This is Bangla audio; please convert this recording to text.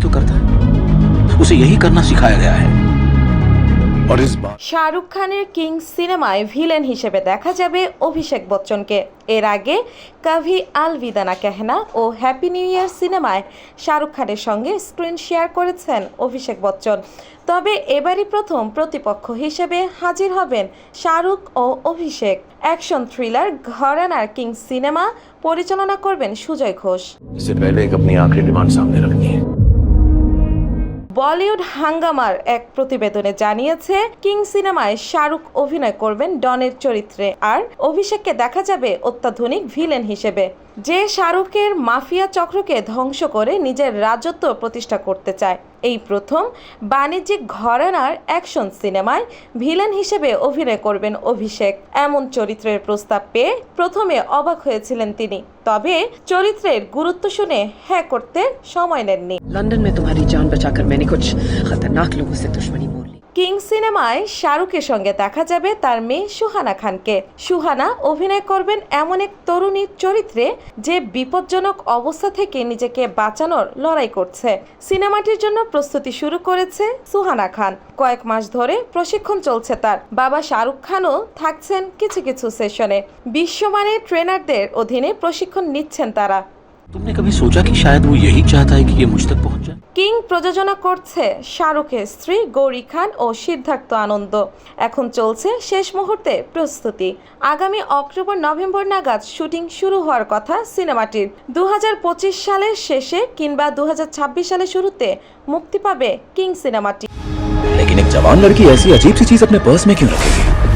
तो करता है उसे यही करना सिखाया गया है और इस बार শাহরুখ খানের কিং সিনেমায় ভিলেন হিসেবে দেখা যাবে অভিষেক বচ্চনকে এর আগে কাভি আল বিদানা কেহনা ও হ্যাপি নিউ ইয়ার সিনেমায় শাহরুখ খানের সঙ্গে স্ক্রিন শেয়ার করেছেন অভিষেক বচ্চন তবে এবারই প্রথম প্রতিপক্ষ হিসেবে হাজির হবেন শাহরুখ ও অভিষেক অ্যাকশন থ্রিলার ঘরানার কিং সিনেমা পরিচালনা করবেন সুজয় ঘোষ বলিউড হাঙ্গামার এক প্রতিবেদনে জানিয়েছে, কিং সিনেমায় শাহরুখ অভিনয় করবেন ডনের চরিত্রে। আর অভিষেককে দেখা যাবে অত্যাধুনিক ভিলেন হিসেবে। যে শাহরুখের মাফিয়া চক্রকে ধ্বংস করে নিজের রাজত্ব প্রতিষ্ঠা করতে চায়। এই প্রথম বাণিজ্যিক ঘরানার অ্যাকশন সিনেমায় ভিলেন হিসেবে অভিনয় করবেন অভিষেক এমন চরিত্রের প্রস্তাব পেয়ে প্রথমে অবাক হয়েছিলেন তিনি তবে চরিত্রের গুরুত্ব শুনে হ্যাঁ করতে সময় নেননি लंदन में तुम्हारी जान बचाकर मैंने कुछ खतरनाक लोगों से दुश्मनी मोल ली কিং সিনেমায় শাহরুখের সঙ্গে দেখা যাবে তার মেয়ে সুহানা খানকে। সুহানা অভিনয় করবেন এমন এক তরুণীর চরিত্রে যে বিপজ্জনক অবস্থা থেকে নিজেকে বাঁচানোর লড়াই করছে। সিনেমাটির জন্য প্রস্তুতি শুরু করেছে সুহানা খান। কয়েক মাস ধরে প্রশিক্ষণ চলছে তার। বাবা শাহরুখ খানও থাকছেন কিছু কিছু সেশনে। বিশ্বমানের ট্রেনারদের অধীনে প্রশিক্ষণ নিচ্ছেন তারা। तुमने कभी सोचा कि शायद वो यही चाहता है कि ये मुझ तक पहुंच जाए কিং প্রযোজনা করছে শাহরুখের স্ত্রী গৌরী খান ও সিদ্ধার্থ আনন্দ এখন চলছে শেষ মুহূর্তে প্রস্তুতি আগামী অক্টোবর নভেম্বর নাগাদ শুটিং শুরু হওয়ার কথা সিনেমাটির দু সালের শেষে কিংবা দু সালের শুরুতে মুক্তি পাবে কিং সিনেমাটি लेकिन एक जवान लड़की ऐसी अजीब सी चीज अपने पर्स में क्यों रखेगी